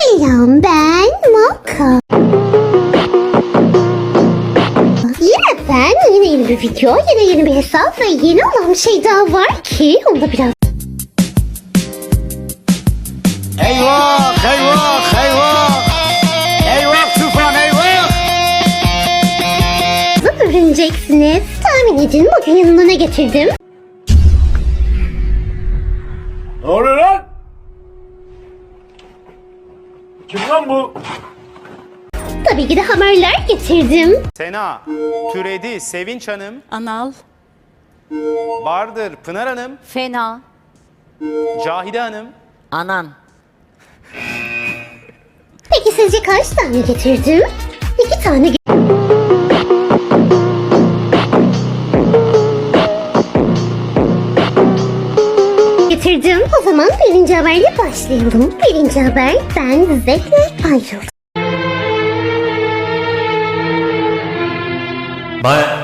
Biliyorum ben Moka. Yine ben, yine yeni bir video, yine yeni bir hesap ve yeni olan bir şey daha var ki onu da biraz Edin bugün yanına ne getirdim? Ne oluyor lan? Kim lan bu? Tabii ki de hamerler getirdim. Sena, Türedi, Sevinç Hanım, Anal, Bardır, Pınar Hanım, fena, Cahide Hanım, anan. Peki sizce kaç tane getirdim? İki tane getirdim. O zaman birinci haberle başlayalım. Birinci haber ben Zek'le ayrıldım. Aa,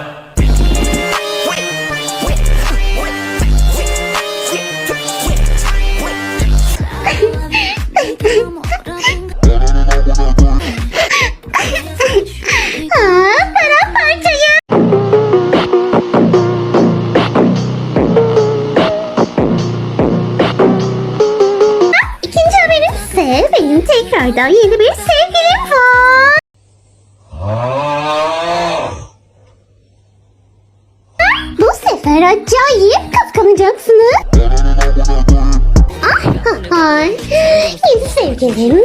benim tekrardan yeni bir sevgilim var. Bu sefer acayip kıskanacaksınız. Ah, ah, ah. Yeni sevgilim.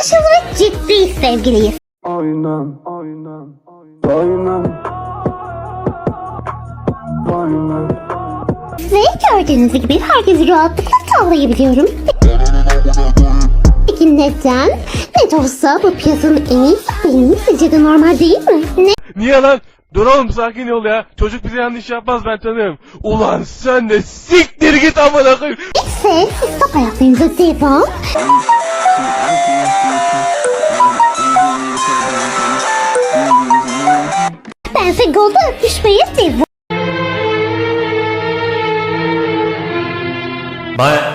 Aşık ve ciddi sevgiliyiz. Aynen, aynen, aynen, aynen. Ve gördüğünüz gibi herkesi rahatlıkla tavlayabiliyorum. Peki neden? Ne de olsa bu piyasanın en iyisi benim. Sizce de normal değil mi? Ne? Niye lan? Dur oğlum sakin ol ya. Çocuk bize yanlış yapmaz ben tanırım. Ulan sen de siktir git amına koyayım. Neyse siz top ayaklarınıza devam. Bense golda öpüşmeye devam. Bye.